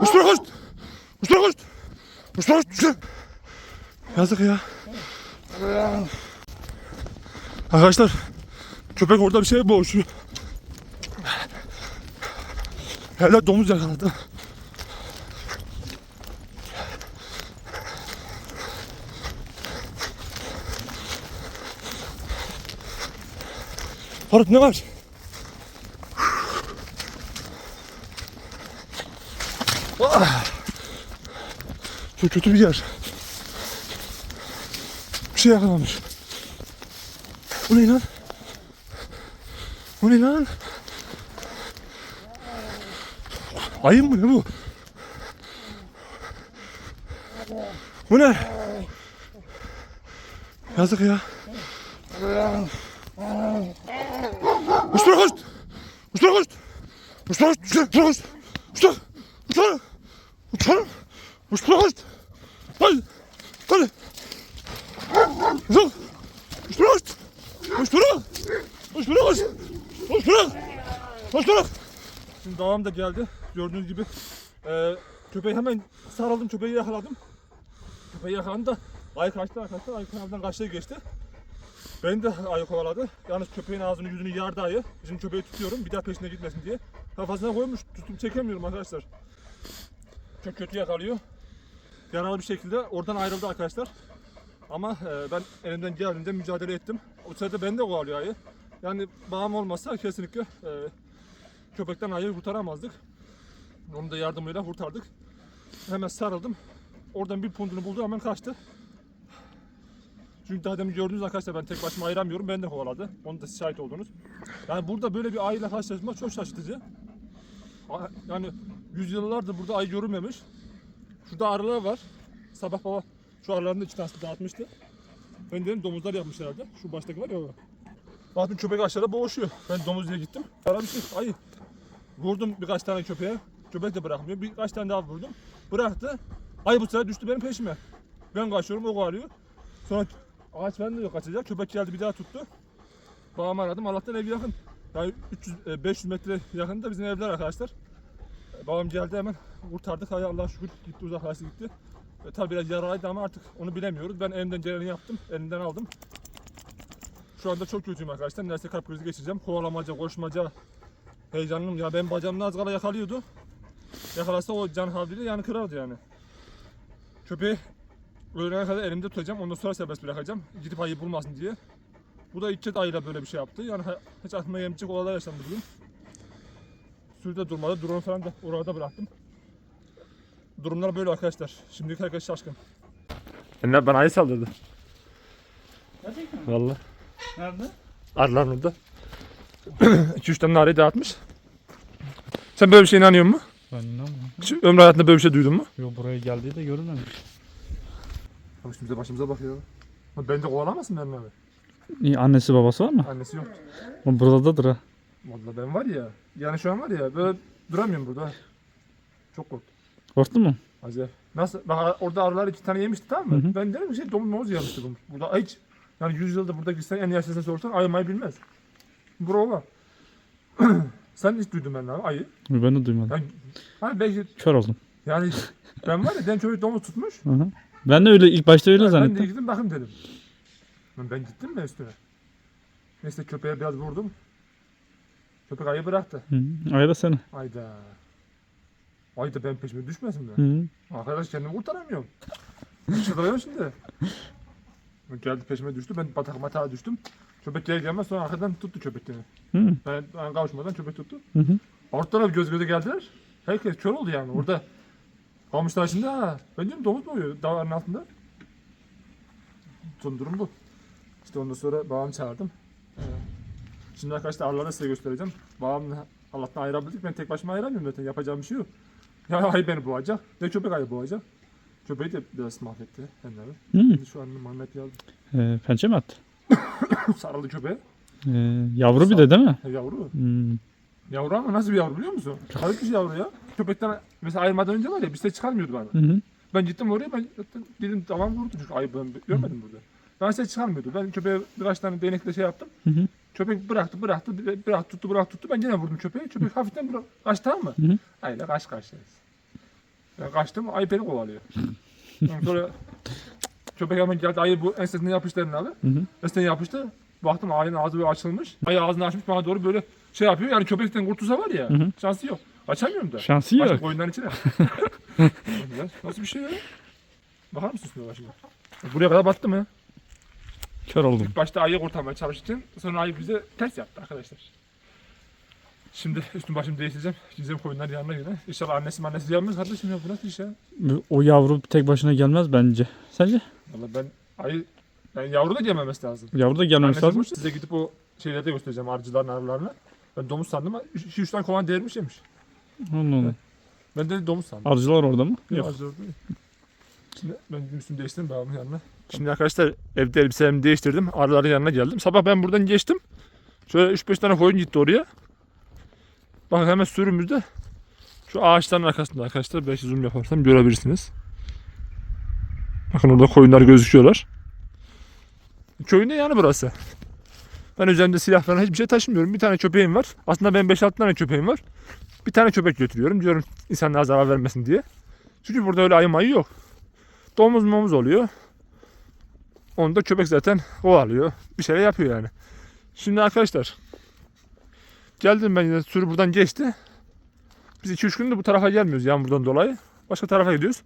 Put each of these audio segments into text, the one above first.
Uçlara koş. Uçlara koş. Uçlara koş. Yazık ya. Arkadaşlar köpek orada bir şey boğuşuyor. Herhalde domuz yakaladı. Faruk ne var? Ah! Çok kötü bir yer. Bir şey yakalamış. Bu ne lan? Bu ne lan? Ayı mı ne bu? Bu ne? Yazık ya. Uçlara koş! Uçlara koş! Uçlara koş! Uçlara koş! Uçlara! Uçlara! Uçlara koş! Hadi! Hadi! Koş! Uçlara! Uçlara koş! Uçlara! Uçlara! Şimdi devam da geldi. Gördüğünüz gibi eee köpeği hemen sarıldım, köpeği yakaladım. Köpeği yakalandı da ayı kaçtı arkadaşlar. Ayı kanaldan kaçtı geçti. Beni de ayı kovaladı. Yalnız köpeğin ağzını yüzünü yardı ayı. Şimdi köpeği tutuyorum bir daha peşine gitmesin diye. Kafasına koymuş tutup çekemiyorum arkadaşlar. Çok kötü yakalıyor. Yaralı bir şekilde oradan ayrıldı arkadaşlar. Ama e, ben elimden geldiğinde mücadele ettim. O sırada beni de kovalıyor ayı. Yani bağım olmasa kesinlikle e, köpekten ayıyı kurtaramazdık. Onun da yardımıyla kurtardık. Hemen sarıldım. Oradan bir pundunu buldu hemen kaçtı. Çünkü daha demin gördüğünüz arkadaşlar ben tek başıma ayıramıyorum. Ben de kovaladı. Onu da şahit oldunuz. Yani burada böyle bir ayıyla karşılaşmak çok şaşırtıcı. Yani yüzyıllardır burada ayı görülmemiş. Şurada arılar var. Sabah baba şu arıların da iki tanesini dağıtmıştı. Dedim domuzlar yapmış herhalde. Şu baştaki var ya o. Baktım köpek aşağıda boğuşuyor. Ben domuz diye gittim. Aramışım ayı. Vurdum birkaç tane köpeğe. Köpek de bırakmıyor. Birkaç tane daha vurdum. Bıraktı. Ayı bu sefer düştü benim peşime. Ben kaçıyorum o kovalıyor. Sonra ağaç bende yok kaçacak. Köpek geldi bir daha tuttu. Babamı aradım. Allah'tan ev yakın. Yani 300 e, 500 metre yakında bizim evler arkadaşlar. Babam geldi hemen kurtardık. Hay Allah şükür gitti uzaklaştı gitti. E, tabii biraz yaralıydı ama artık onu bilemiyoruz. Ben elimden geleni yaptım. Elinden aldım. Şu anda çok kötüyüm arkadaşlar. Neredeyse kalp krizi geçireceğim. Kovalamaca, koşmaca. Heyecanlıyım ya. Ben bacağımda az kala yakalıyordu. Yakalasa o can havliyle yani kırardı yani. Köpeği Ölene kadar elimde tutacağım. Ondan sonra serbest bırakacağım. Gidip ayı bulmasın diye. Bu da ilk kez ayıyla böyle bir şey yaptı. Yani hiç aklıma gelmeyecek olaylar yaşandı bugün. Sürüde durmadı. Drone falan da orada bıraktım. Durumlar böyle arkadaşlar. Şimdilik herkes şaşkın. Enler bana ayı saldırdı. Gerçekten mi? Valla. Nerede? Arılar orada. 2-3 tane nareyi dağıtmış. Sen böyle bir şeye inanıyor musun? Ben inanmıyorum. Hiç ömrü hayatında böyle bir şey duydun mu? Yo buraya geldiği de görülmemiş. Bak üstümüze başımıza bakıyor. Bence kovalamasın benimle abi. İyi annesi babası var mı? Annesi yok. O buradadır ha. Valla ben var ya. Yani şu an var ya böyle duramıyorum burada. Çok korktum. Korktun mu? Acayip. Nasıl? Bak orada arılar iki tane yemişti tamam mı? Hı hı. Ben derim ki şey domuz domuz yemişti bu. Burada hiç yani 100 yılda burada gitsen en yaşlısına sorsan ayımayı bilmez. Brova. Sen hiç duydun ben abi ayı. Ben de duymadım. Yani, hani belki Kör oldum. yani ben var ya den çocuk domuz tutmuş. Hı hı. Ben de öyle ilk başta öyle Ben de zannettim. gittim bakın dedim. Ben, ben gittim mi üstüne? Neyse köpeğe biraz vurdum. Köpek ayı bıraktı. Hı hı. Ayda seni. Ayda. Ayda ben peşime düşmesin be. Hı hı. Arkadaş kendimi kurtaramıyorum. Çıldırıyorum şimdi. Geldi peşime düştü. Ben batak matağa düştüm. Köpek geri gelmez sonra arkadan tuttu köpek beni. Ben, ben kavuşmadan köpek tuttu. hı. hı. Ortalar göz göze geldiler. Herkes kör oldu yani orada. Kalmışlar şimdi ha. Ben diyorum domuz mu oluyor dağların altında? Son durum bu. İşte ondan sonra babamı çağırdım. Ee, Şimdi arkadaşlar arıları size göstereceğim. Babamla Allah'tan ayırabildik. Ben tek başıma ayıramıyorum zaten. Yapacağım bir şey yok. Ya ayı beni boğacak. Ne köpek ayı boğacak. Köpeği de biraz mahvetti. Henry. Hı. Şimdi şu an Muhammed geldi. Ee, pençe mi attı? Sarıldı köpeğe. Ee, yavru bir de değil mi? Ya yavru. Hmm. Yavru ama nasıl bir yavru biliyor musun? Garip bir şey yavru ya. Köpekten mesela ayırmadan önce var ya bir ses çıkarmıyordu bana. Hı hı. Ben gittim oraya ben zaten dedim tamam vurdu çünkü ayı ben görmedim burada. Ben ses çıkarmıyordu. Ben köpeğe birkaç tane değnekle şey yaptım. Hı hı. Köpek bıraktı bıraktı bıraktı tuttu bıraktı tuttu. Ben gene vurdum köpeği. Köpek hafiften bırak. Kaçtı tamam mı? Hı hı. Aynen kaç kaçtınız. Ben kaçtım ayı beni kovalıyor. Sonra köpek hemen geldi ayı bu ensesine yapıştı. Hı hı. Ensesine yapıştı. Baktım ayının ağzı böyle açılmış. Ayı ağzını açmış bana doğru böyle şey yapıyor. Yani köpekten kurtulsa var ya. Hı hı. Şansı yok. Açamıyorum da. Şansı Başka yok. koyunların içine. Nasıl bir şey ya? Bakar mısın üstüne başına? Buraya kadar battı mı? Kör oldum. İlk başta ayı kurtarmaya çalışırken sonra ayı bize ters yaptı arkadaşlar. Şimdi üstüm başımı değiştireceğim. Gideceğim koyunların yanına yine. İnşallah annesi annesi gelmez kardeşim ya bu nasıl iş ya? O yavru tek başına gelmez bence. Sence? Valla ben ayı yani yavru da gelmemesi lazım. Yavru da gelmemesi Annesi lazım. boş. Size gidip o şeyleri de göstereceğim arıcıların arılarını. Ben domuz sandım ama 2-3 tane kovan değermiş yemiş. Allah Allah. Ben de domuz sandım. Arıcılar orada mı? Yok. Yok. Şimdi ben üstümü değiştirdim babamın yanına. Şimdi arkadaşlar evde elbiselerimi değiştirdim. Arıların yanına geldim. Sabah ben buradan geçtim. Şöyle 3-5 tane koyun gitti oraya. Bakın hemen sürümüzde şu ağaçların arkasında arkadaşlar. Belki zoom yaparsam görebilirsiniz. Bakın orada koyunlar gözüküyorlar. Köyün de yani burası. Ben üzerimde silah falan hiçbir şey taşımıyorum. Bir tane köpeğim var. Aslında benim 5-6 tane köpeğim var. Bir tane köpek götürüyorum. Diyorum insanlara zarar vermesin diye. Çünkü burada öyle ayı mayı yok. Domuz momuz oluyor. Onu da köpek zaten kovalıyor. Bir şeyler yapıyor yani. Şimdi arkadaşlar. Geldim ben yine sürü buradan geçti. Biz 2-3 gündür bu tarafa gelmiyoruz yağmurdan dolayı. Başka tarafa gidiyoruz.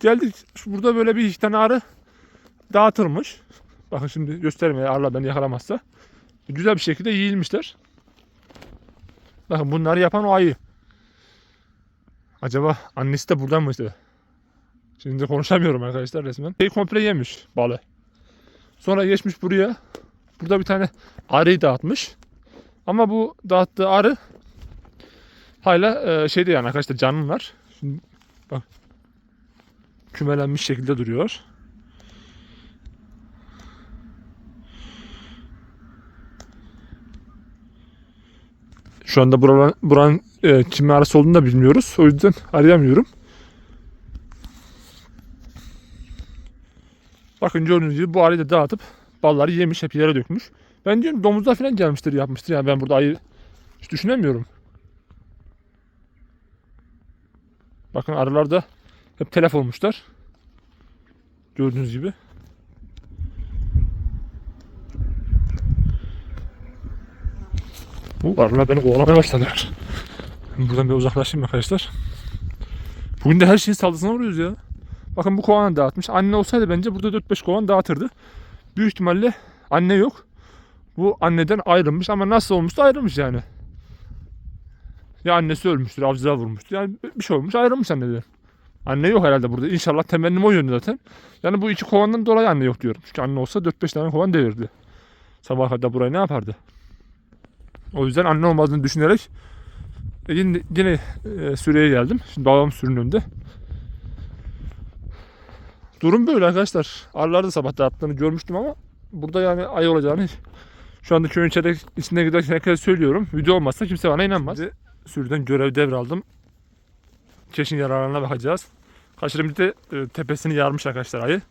Geldik burada böyle bir iki tane arı dağıtılmış. Bakın şimdi göstermeye arılar beni yakalamazsa. Güzel bir şekilde yiyilmişler. Bakın bunları yapan o ayı. Acaba annesi de buradan mıydı? Şimdi konuşamıyorum arkadaşlar resmen. Şey komple yemiş balı. Sonra geçmiş buraya. Burada bir tane arıyı dağıtmış. Ama bu dağıttığı arı hala e, şeyde yani arkadaşlar canlılar. Şimdi bak kümelenmiş şekilde duruyor. Şu anda buranın, buranın e, kimin arası olduğunu da bilmiyoruz. O yüzden arayamıyorum. Bakın gördüğünüz gibi bu da dağıtıp balları yemiş hep yere dökmüş. Ben diyorum domuzlar falan gelmiştir yapmıştır. Yani ben burada ayı hiç düşünemiyorum. Bakın arılar da hep telef olmuşlar. Gördüğünüz gibi. Bu arılar beni kovalamaya başladılar. Buradan bir uzaklaşayım arkadaşlar. Bugün de her şeyin saldırısına vuruyoruz ya. Bakın bu kovanı dağıtmış. Anne olsaydı bence burada 4-5 kovan dağıtırdı. Büyük ihtimalle anne yok. Bu anneden ayrılmış ama nasıl olmuştu ayrılmış yani. Ya annesi ölmüştür, avcılar vurmuştur. Yani bir şey olmuş ayrılmış anneden. Anne yok herhalde burada. İnşallah temennim o yönde zaten. Yani bu iki kovandan dolayı anne yok diyorum. Çünkü anne olsa 4-5 tane kovan devirdi. Sabah kadar burayı ne yapardı? O yüzden anne olmadığını düşünerek e, yine, yine e, süreye geldim. Şimdi babam sürünün önünde. Durum böyle arkadaşlar. Arılar da sabah dağıttığını görmüştüm ama burada yani ay olacağını şu anda köyün içeri, içine giderken herkese söylüyorum. Video olmazsa kimse bana inanmaz. Şimdi sürüden görev devraldım. Keşin yararlarına bakacağız. Kaşırım de e, tepesini yarmış arkadaşlar ayı.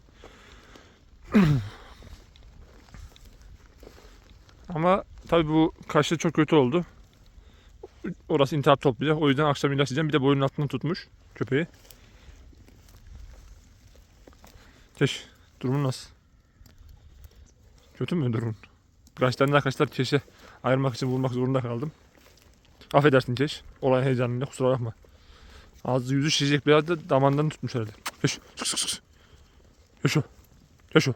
ama tabii bu kaşı çok kötü oldu. Orası intihap toplayacak. O yüzden akşam ilaçlayacağım. Bir de boynun altından tutmuş köpeği. Keş, durumun nasıl? Kötü mü durumun? Birkaç tane arkadaşlar keşe ayırmak için bulmak zorunda kaldım. Affedersin keş. Olay heyecanıyla kusura bakma. Ağzı yüzü şişecek biraz da damandan tutmuş herhalde. Keş, sık sık sık. Keş o. Keş o.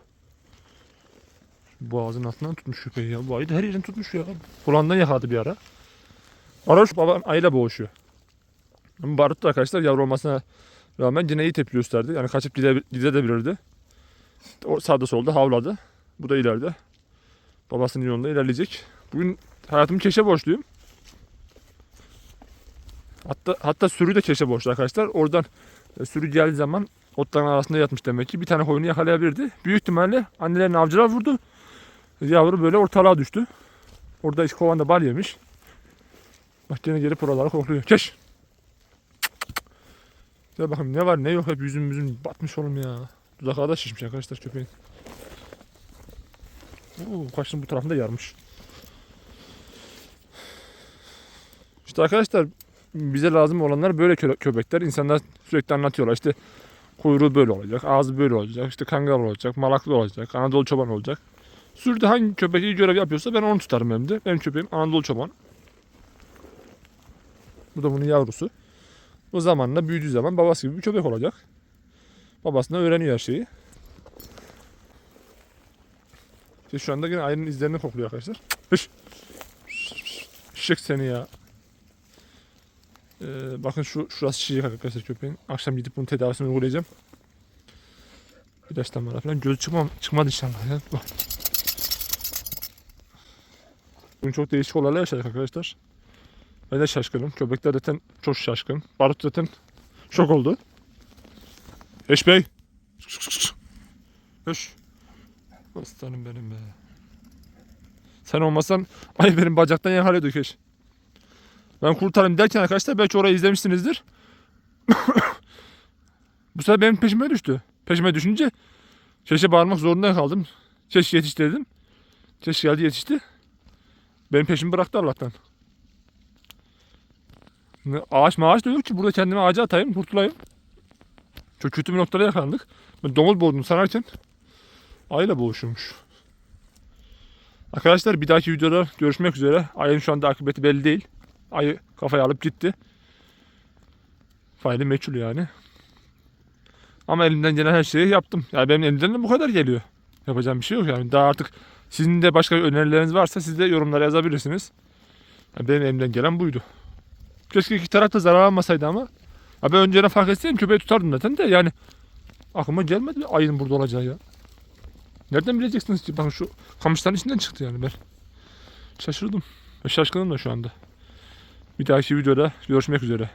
Boğazın altından tutmuş köpeği ya. Bu ayı da her yerini tutmuş ya. Kulağından yakaladı bir ara. Ara şu babam ayıyla boğuşuyor. Barut da arkadaşlar yavru olmasına rağmen yine iyi tepki gösterdi. Yani kaçıp gide, gidebilirdi. O sağda solda havladı. Bu da ileride. Babasının yolunda ilerleyecek. Bugün hayatımı keşe borçluyum. Hatta hatta sürü de keşe borçlu arkadaşlar. Oradan e, sürü geldiği zaman otların arasında yatmış demek ki. Bir tane koyunu yakalayabilirdi. Büyük ihtimalle annelerini avcılar vurdu. Yavru böyle ortalığa düştü. Orada iki kovan da bal yemiş. Bak gene gelip oraları kokluyor. Keş! Ya bakın ne var ne yok hep yüzüm yüzüm batmış oğlum ya. Dudakları da şişmiş arkadaşlar köpeğin. Oo, kaşın bu tarafında yarmış. İşte arkadaşlar bize lazım olanlar böyle kö- köpekler. İnsanlar sürekli anlatıyorlar. İşte kuyruğu böyle olacak, ağzı böyle olacak, işte kangal olacak, malaklı olacak, Anadolu çoban olacak. Sürüde hangi köpek iyi görev yapıyorsa ben onu tutarım hem de. Benim köpeğim Anadolu çoban. Bu da bunun yavrusu. O zamanla büyüdüğü zaman babası gibi bir köpek olacak. Babasından öğreniyor her şeyi. İşte şu anda yine ayının izlerini kokluyor arkadaşlar. Hış. Şık seni ya. Ee, bakın şu şurası şişecek arkadaşlar köpeğin. Akşam gidip bunun tedavisini uygulayacağım. İlaçtan bana falan. Göz çıkmam, çıkmadı inşallah. Ya. Bugün çok değişik olaylar yaşadık arkadaşlar. Ben de şaşkınım. Köpekler zaten çok şaşkın. Barut zaten şok oldu. Eş Bey. Eş. Aslanım benim be. Sen olmasan ay benim bacaktan yakalıyorduk eş. Ben kurtarayım derken arkadaşlar belki orayı izlemişsinizdir. Bu sefer benim peşime düştü. Peşime düşünce Keşke bağırmak zorunda kaldım. Keşke yetiş dedim. Keşke geldi yetişti. Benim peşimi bıraktı Allah'tan. Ağaç maaş da yok ki burada kendimi ağaca atayım kurtulayım. Çok kötü bir noktada yakalandık. Ben domuz boğdum sanarken ayla boğuşmuş. Arkadaşlar bir dahaki videoda görüşmek üzere. Ayın şu anda akıbeti belli değil. Ayı kafaya alıp gitti. Fayda meçhul yani. Ama elimden gelen her şeyi yaptım. Yani benim elimden de bu kadar geliyor. Yapacağım bir şey yok yani. Daha artık sizin de başka önerileriniz varsa siz de yorumlara yazabilirsiniz. Yani benim elimden gelen buydu. Keşke iki taraf da zarar almasaydı ama. Ya ben önceden fark etseydim köpeği tutardım zaten de yani. Aklıma gelmedi ayının burada olacağı ya. Nereden bileceksiniz ki? Bakın şu kamışların içinden çıktı yani ben. Şaşırdım. Şaşkınım da şu anda. Bir dahaki videoda görüşmek üzere.